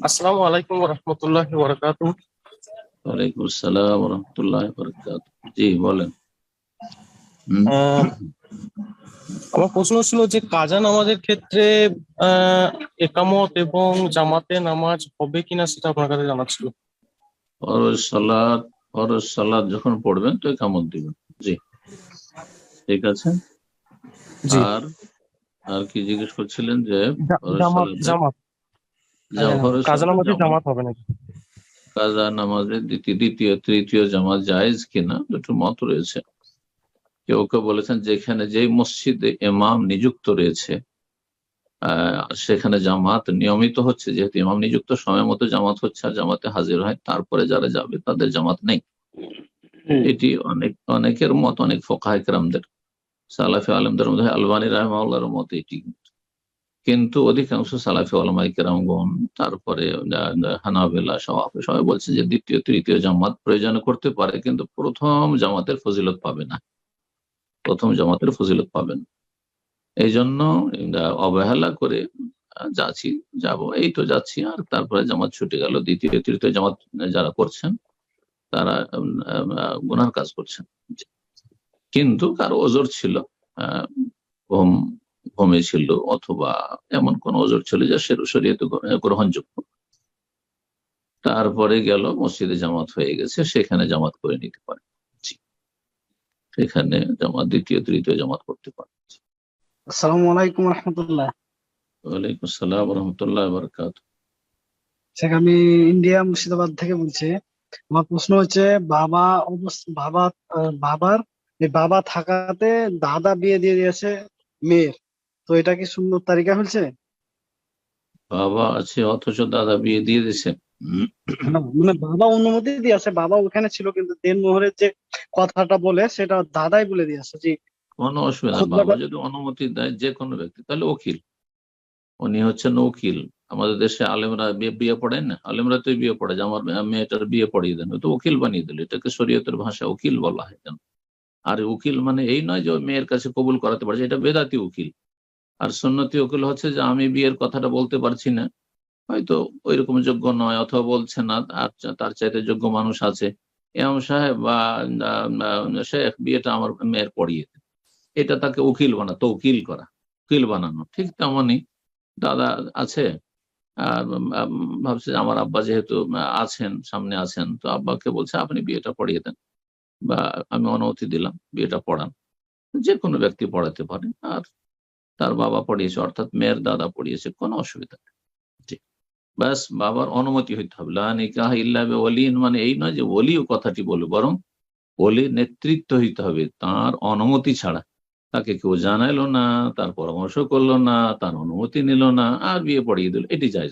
আসসালামু আলাইকুম রহমতুল্লাহ বরকাত ওয়ালাইকুম আসসালাম রহমতুল্লাহ বরকাত জি বলেন। আমার প্রশ্ন ছিল যে কাজা নামাজের ক্ষেত্রে একামত এবং জামাতে নামাজ হবে কিনা সেটা আপনার কাছে জানার ছিল। ফরজ সালাদ ফরজ সালাদ যখন পড়বেন তো একামত দিবেন। জি। ঠিক আছে? জি। আর আর কি জিজ্ঞেস করছিলেন যে জামাত সালাতে- জামাত যা ফরজ কাজা নামাজে জামাত- জামাত হবে নাকি? কাজা নামাজের দ্বিতীয় দ্বিতীয় তৃতীয় জামাত জায়েজ কিনা দুটো মত রয়েছে। কেউ কেউ বলেছেন যেখানে যে মসজিদে ইমাম নিযুক্ত রয়েছে সেখানে জামাত নিয়মিত হচ্ছে। যেহেতু ইমাম নিযুক্ত সময় মতো জামাত হচ্ছে আর জামাতে হাজির হয় তারপরে যারা যাবে তাদের জামাত নেই। এটি অনেক অনেকের মত অনেক ফোকাহামদের সালাফি আলমদের মধ্যে আলবানী রাহমাউল্লাহর মত এটি কিন্তু অধিকাংশ সালাফি আলমাই কেরামগণ তারপরে হানাবেলা সবাই সবাই বলছে যে দ্বিতীয় তৃতীয় জামাত প্রয়োজন করতে পারে কিন্তু প্রথম জামাতের ফজিলত পাবে না। প্রথম জামাতের ফজিলত পাবেন এই জন্য অবহেলা করে যাচ্ছি যাব। এই তো যাচ্ছি আর তারপরে জামাত ছুটে গেল। দ্বিতীয় তৃতীয় জামাত যারা করছেন তারা গুনার কাজ করছেন। কিন্তু কারও ওজোর ছিল আহ, ঘুম ঘুমে ছিল অথবা এমন কোন ওজোর ছিল যা শরীয়তে গ্রহণযোগ্য। তারপরে গেল মসজিদে জামাত হয়ে গেছে সেখানে জামাত করে নিতে পারে। সেখানে জামাত দ্বিতীয় তৃতীয় জামাত করতে পারে। আসসালামু আলাইকুম রহমতুল্লাহ। ওয়ালাইকুম আসসালাম রহমতুল্লাহ বরকাত। শেখ আমি ইন্ডিয়া মুর্শিদাবাদ থেকে বলছি। আমার প্রশ্ন হচ্ছে বাবা বাবা বাবার বাবা থাকাতে দাদা বিয়ে দিয়ে দিয়েছে মেয়ের। তো এটা কি সুন্দর তালিকা হয়েছে? বাবা আছে অথচ দাদা বিয়ে দিয়ে দিছে। মানে বাবা অনুমতি দিয়েছে বাবা ওখানে ছিল কিন্তু দেন মোহরের যে কথাটা বলে সেটা দাদাই বলে দিয়েছে জি। কোনো অসুবিধা। বাবা যদি অনুমতি দেয় যে কোনো ব্যক্তি তাহলে উকিল। উনি হচ্ছেন উকিল। আমাদের দেশে আলেমরা বিয়ে পড়েন না? আলেমরা তো বিয়ে পড়ে যে আমার মেয়েটার বিয়ে পড়িয়ে দেন তো উকিল বানিয়ে দিল এটাকে শরীয়তের ভাষা উকিল বলা হয় কেন? আর উকিল মানে এই নয় যে মেয়ের কাছে কবুল করাতে পারছে এটা বেদাতি উকিল। আর সন্ন্যতি উকিল হচ্ছে যে আমি বিয়ের কথাটা বলতে পারছি না। হয়তো ওইরকম যোগ্য নয় অথবা বলছে না, আর তার চাইতে যোগ্য মানুষ আছে। এম সাহেব বা শেখ বিয়েটা আমার মেয়ের পড়িয়ে এটা তাকে উকিল বানা উকিল করা, উকিল বানানো। ঠিক তেমনই দাদা আছে ভাবছে আমার আব্বা যেহেতু আছেন, সামনে আছেন, তো আব্বাকে বলছে, আপনি বিয়েটা পড়িয়ে দেন বা আমি অনুমতি দিলাম, বিয়েটা পড়ান। যে কোনো ব্যক্তি পড়াতে পারে, আর তার বাবা পড়িয়েছে, অর্থাৎ মেয়ের দাদা পড়িয়েছে, কোনো অসুবিধা নেই। ব্যাস, বাবার অনুমতি হইতে হবে। লাহ ইল্লা ওলিন মানে এই নয় যে ওলিও কথাটি বলবে বরং ওলির নেতৃত্ব হইতে হবে। তার অনুমতি ছাড়া। তাকে কেউ জানাইলো না, তার পরামর্শ করল না, তার অনুমতি নিল না, আর বিয়ে পড়িয়ে দিল। এটি যায়